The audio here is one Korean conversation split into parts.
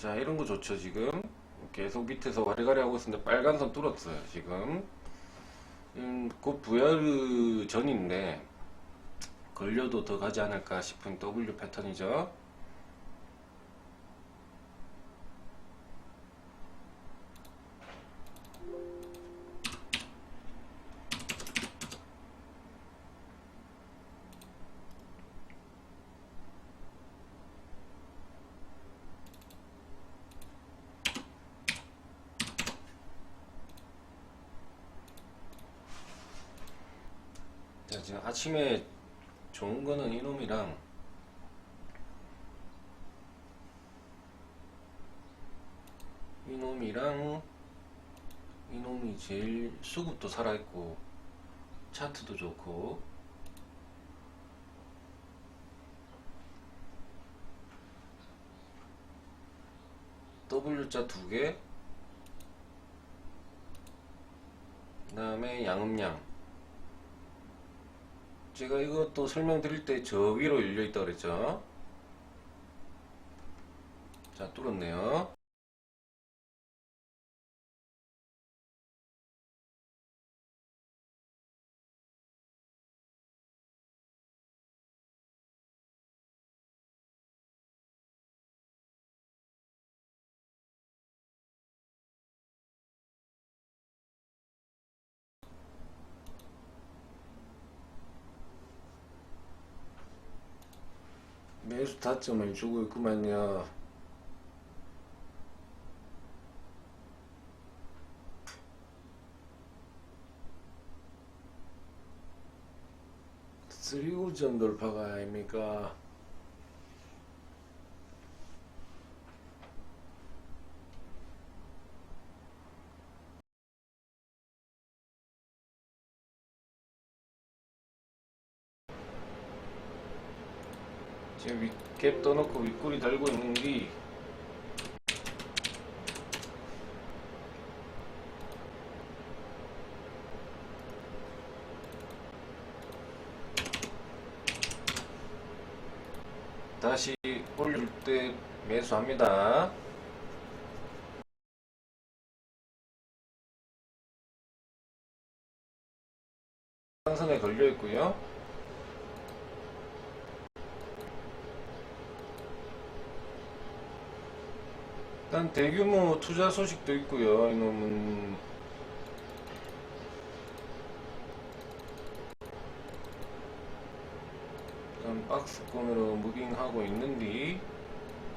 자 이런 거 좋죠 지금. 계속 밑에서 와리가리 하고 있었는데 빨간 선 뚫었어요 지금. 음, 곧 부여르 전인데 걸려도 더 가지 않을까 싶은 W 패턴이죠 자 지금 아침에 좋은 거는 이놈이랑 이놈이랑 이놈이 제일 수급도 살아있고 차트도 좋고 W자 두 개, 그 다음에 양음양. 제가 이것도 설명드릴 때 저 위로 열려 있다 그랬죠? 자, 뚫었네요. 매수 타점을 주고 있구만요. 쓰리오점 돌파가 아닙니까? 지금 윗갭 떠놓고 윗꼬리 달고 있는 게 다시 올릴 때 매수합니다. 상선에 걸려 있고요. 일단 대규모 투자 소식도 있고요. 이놈은 일단 박스권으로 무빙하고 있는데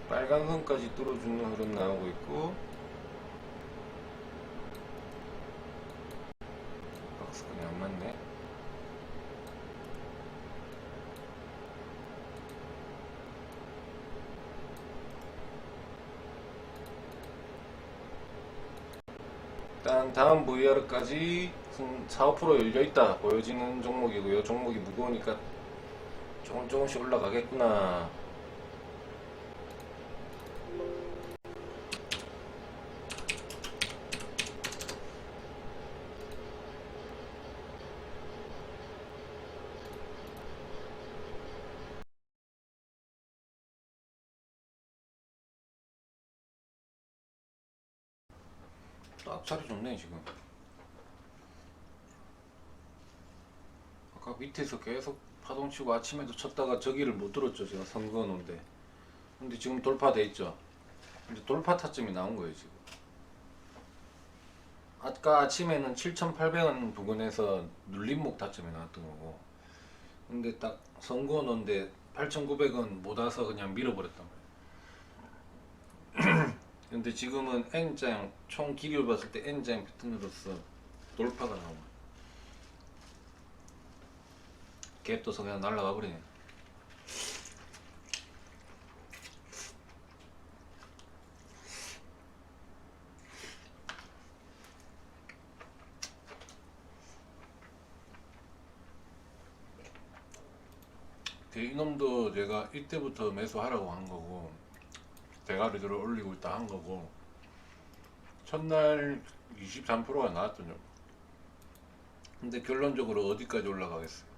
빨간 선까지 뚫어주는 흐름 나오고 있고 박스권이 안 맞네. 일단 다음 VR까지 4, 5% 열려있다 보여지는 종목이고요. 종목이 무거우니까 조금 조금씩 올라가겠구나. 딱 자리 좋네 지금. 아까 밑에서 계속 파동 치고 아침에도 쳤다가 저기를 못 들었죠 제가 선거 놓은데. 근데 지금 돌파돼 있죠? 이제 돌파 타점이 나온 거예요 지금. 아까 아침에는 7,800원 부근에서 눌림목 타점이 나왔던 거고. 근데 딱 선거 놓은데 8,900원 못 와서 그냥 밀어버렸단 말이에요 근데 지금은 N장 총 길이를 봤을 때 N장 패턴으로서 돌파가 나온 거예요 갭 떠서 그냥 날라가 버리네. 그 이놈도 제가 이때부터 매수하라고 한 거고 대가리들을 올리고 있다 한 거고 첫날 23%가 나왔더니 근데 결론적으로 어디까지 올라가겠어요?